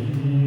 โ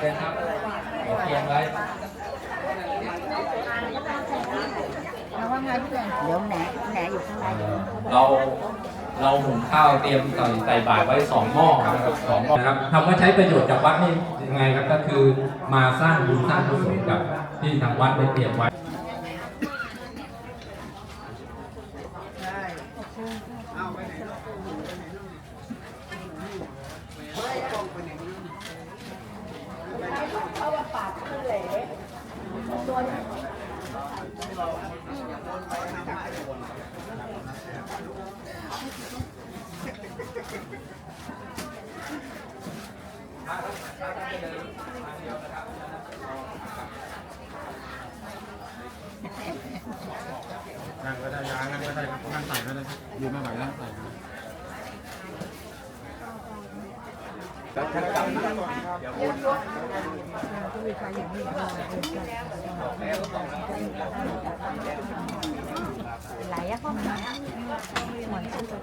เดินครับขอเกียงไว้เราว่าไงพี่เด่นเดี๋ยวแหนแหนอยู่ข้างในเดี๋ยวเขาบอกเราเราหุงข้าวเตรียมใส่ใส่บาตรไว้สองหม้อนะครับสองหม้อนะครับคำว่าใช้ประโยชน์จากวัดนี่ยังไงครับก็คือมาสร้างบุญสร้างกุศลกับที่ทางวัดได้เตรียมไว้ นั่งก็ได้ย้ายนั่งก็ได้นั่งใส่ก็ได้ยืนไม่ไหวแล้วใส่ ไหลอะเข้ามาเหมือนกันฝั่ง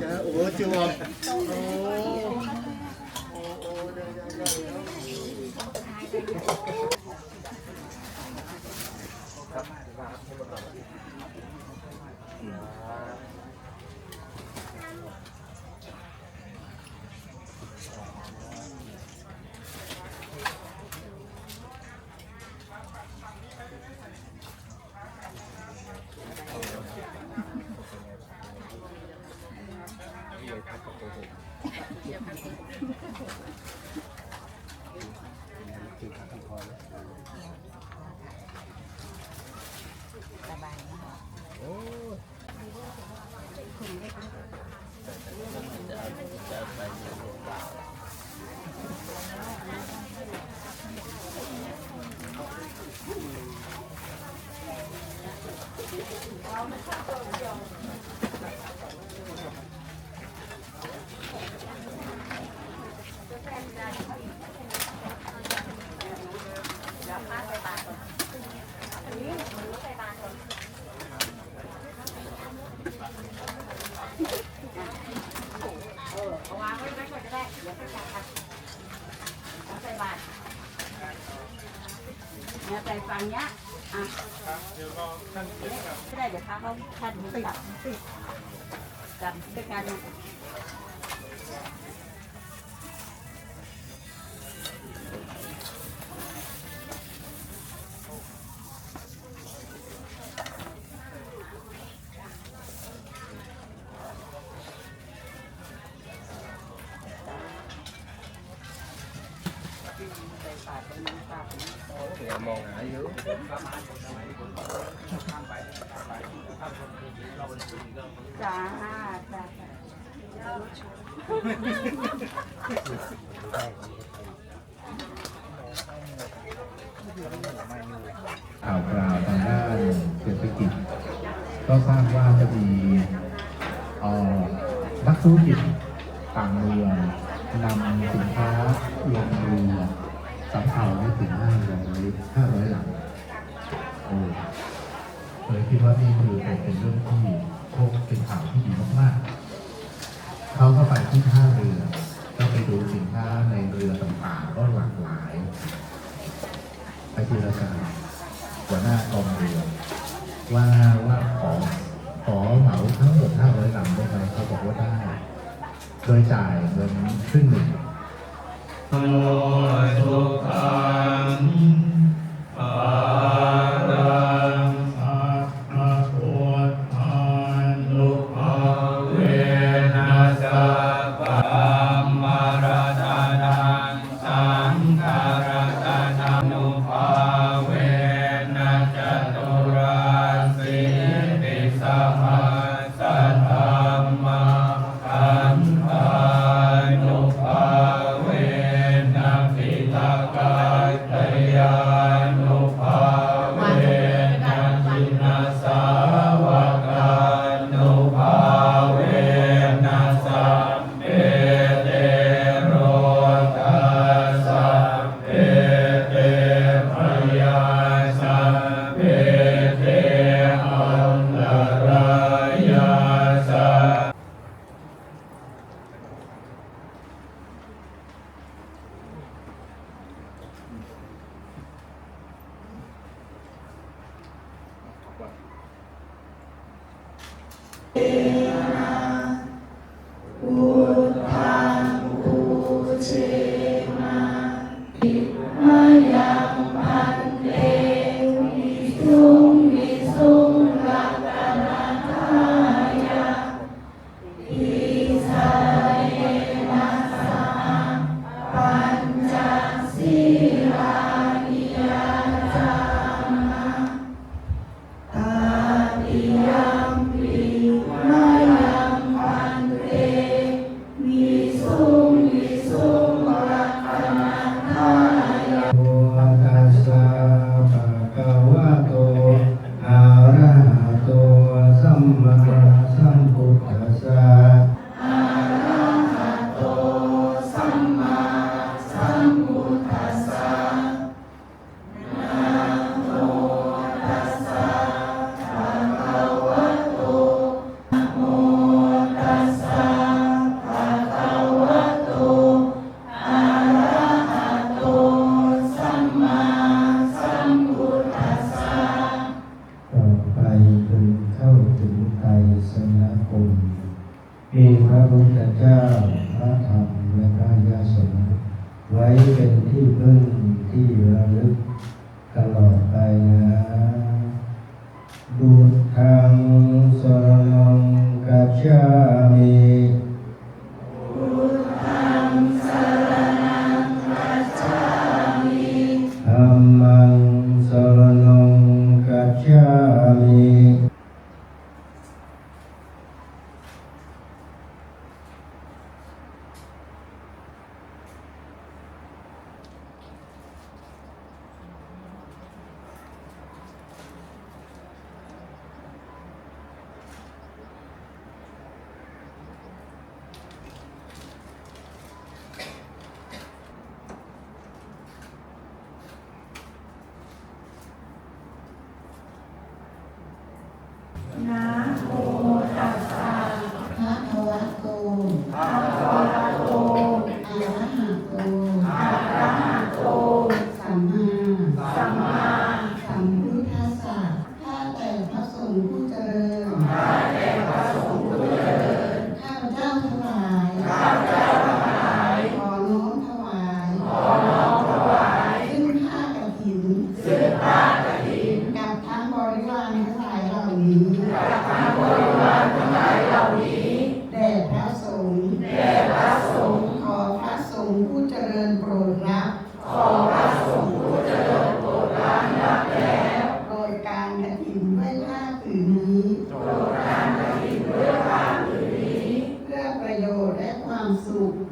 จอโอ้จวบ เลยครับกับตัวผมคือครับคุณพอแล้วสบายโอ้คุณเล็กจะจะไปอยู่หรือเปล่าเราไม่ใช่ นี่ยใจฟังเนี้ยอะก็ได้เดี๋ยวพาเขาท่านติดติดกับด้วยกัน จ้าจ้าข่าวคราวทางด้านเศรษฐกิจ ก็ทราบว่าจะมีเอ่อนักธุรกิจต่างเมืองนำสินค้าลงเรือ สำเภาไม่ถึง500 500หลังโอ้เลยคิดว่านี่คือเป็นเรื่องที่โชคเป็นข่าวที่ดีมากๆเขาก็ไปที่ท่าเรือ ก็ไปดูสินค้าในเรือต่างๆก็หลากหลาย ไปเจรจาหัวหน้ากองเรือว่าว่าขอขอเหมาทั้งหมด500ลำได้ไหมเขาบอกว่าได้ โดยจ่ายเงินครึ่งหนึ่ง โอสุขัง โ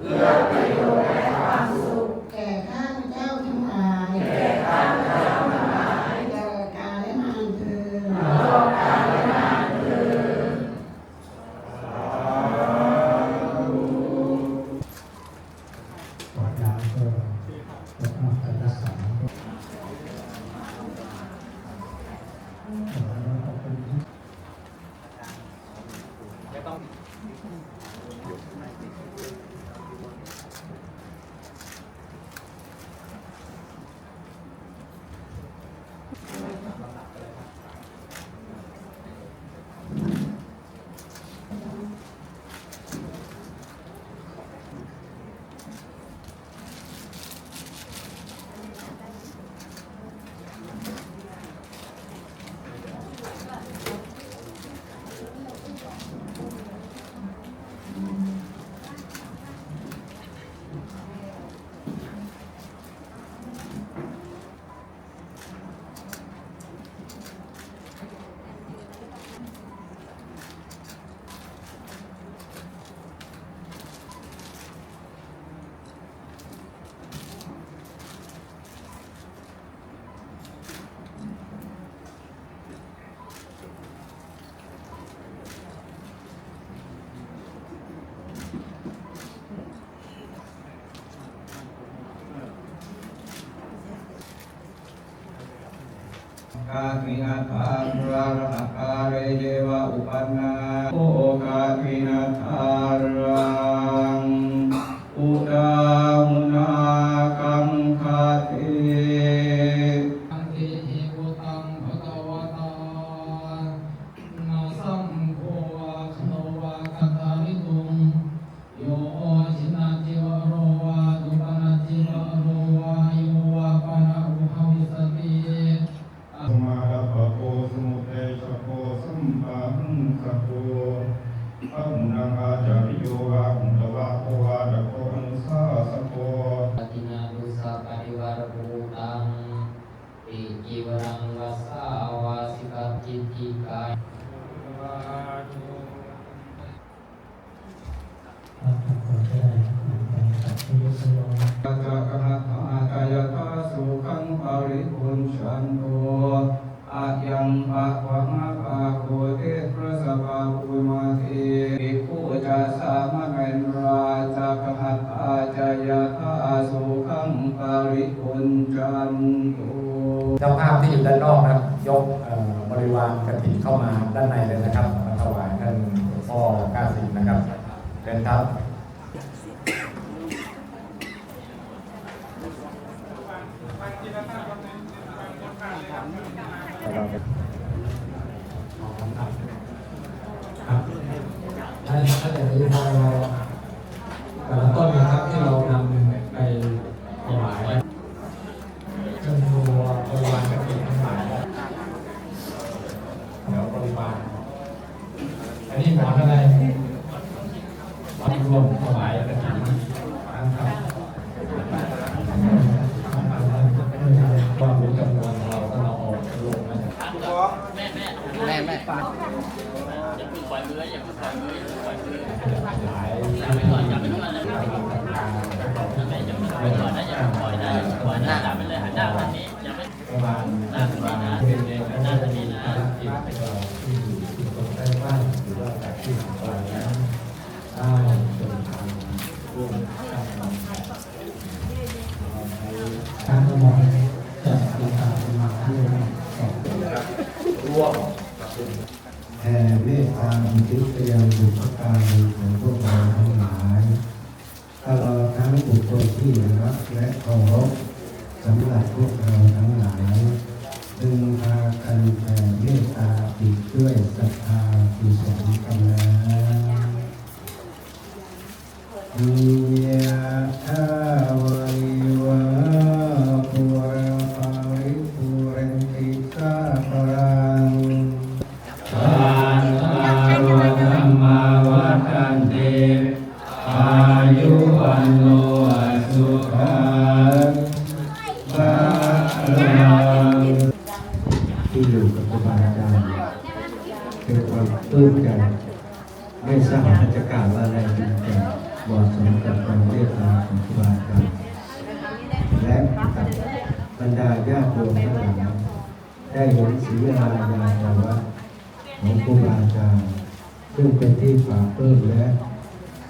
Yeah. คามิอัตาราระอาการเยวะอุปันนาโอกามินาทา ภาพที่อยู่ด้านนอกนะครับ ยกบริวารกระถิ่นเข้ามาด้านในเลยนะครับมาถวายท่านพ่อกาสินนะครับเชิญครับ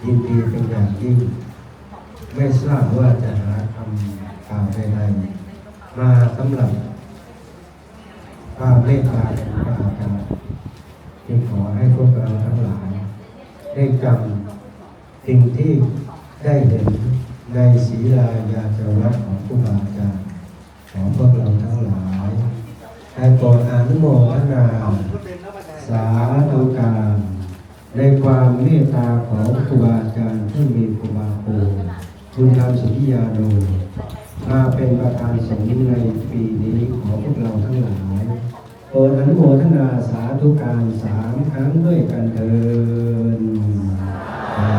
ยินดีเป็นอย่างยิ่ง ไม่ทราบว่าจะหาคำกล่าวใดๆมาสำหรับความเมตตาของพระอาจารย์จึงขอให้พวกเราทั้งหลาย ได้จำสิ่งที่ได้เห็นในศีลายาจารักของครูบาอาจารย์ของพวกเราทั้งหลายให้โปรดอนุโมทนาสาธุการ ในความเมตตาของครูบาอาจารย์ที่มีครูบาโคคุณธรรมสุริยาโนมาเป็นประธานสงฆ์ในปีนี้ของพวกเราทั้งหลายโปรดอนุโมทนาสาธุการสามครั้งด้วยกันเถิดสา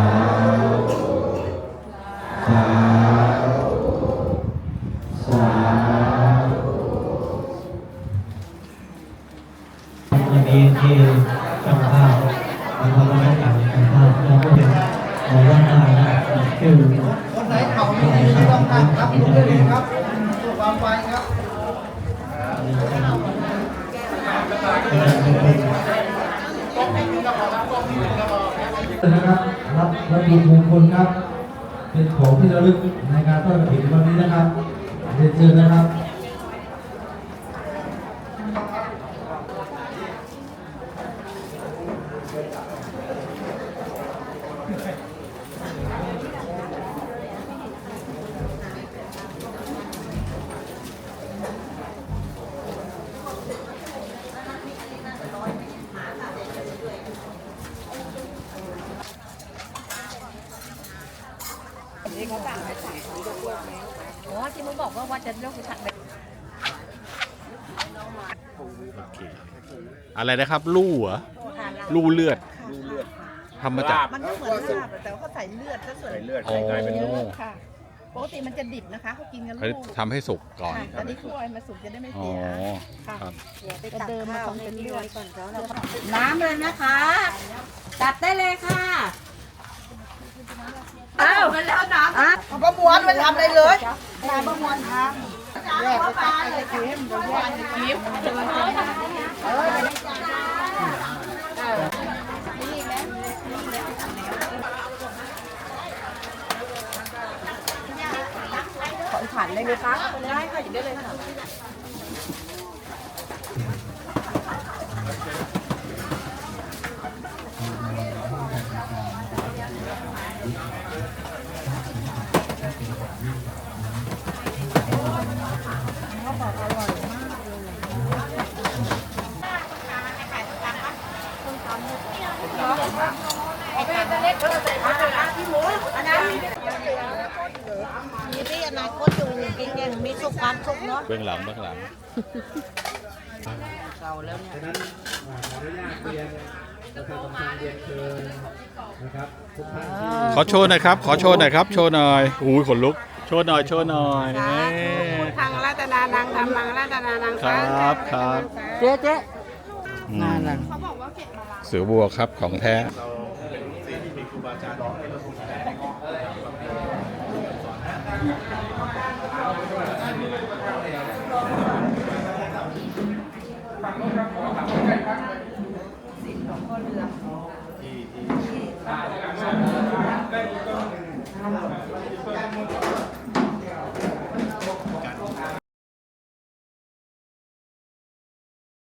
ธุสาธุสาธุวันนี้ที่ ลึกในการทอดกฐินวันนี้นะครับเรียนเชิญนะครับ อ๋อที่มึงบอกว่าว่าจะเลือกฉัน อะไรนะครับ ลู่เหรอลู่เลือด ทำมาจาก มันก็เหมือนลาบแต่ว่าเขาใส่เลือดซะส่วนใส่เลือดใส่กลายเป็นลู่ค่ะปกติมันจะดิบนะคะเขากินกันเขาลูกทำให้สุกก่อนค่ะแต่นี่คั่วให้มันสุกจะได้ไม่อ๋อเสียค่ะครับแต่เดิมมันต้องเป็นเลือดก่อนแล้วน้ำเลยนะคะจัดได้เลยค่ะ อ้าวมันแล้วน้ำอะประมวลมันทำอะไรเลย นายประมวลทำ แยกไปตายเลยคิมเดี๋ยวแยกขอขันได้ไหมคะได้ค่ะหยิบได้เลยค่ะ มีที่อนาคตอยู่กินอย่างมีสุขความสุขเนาะ เบื้ องหลังเบื้องหลังเก่าแล้วเนี่ยดังนั้นขออนุญาตเรียนประชาสัมพันธ์เรียนเชิญนะครับทุกท่านที่ขอโชว์หน่อยครับ ขอโชว์หน่อยครับ โชว์หน่อยอุ้ยขนลุก โชว์หน่อย โชว์หน่อยเอ้ยทางรัตนานังธรรมังรัตนานังครับครับเจ๊เจ๊อืมเสือบัวครับของแท้ข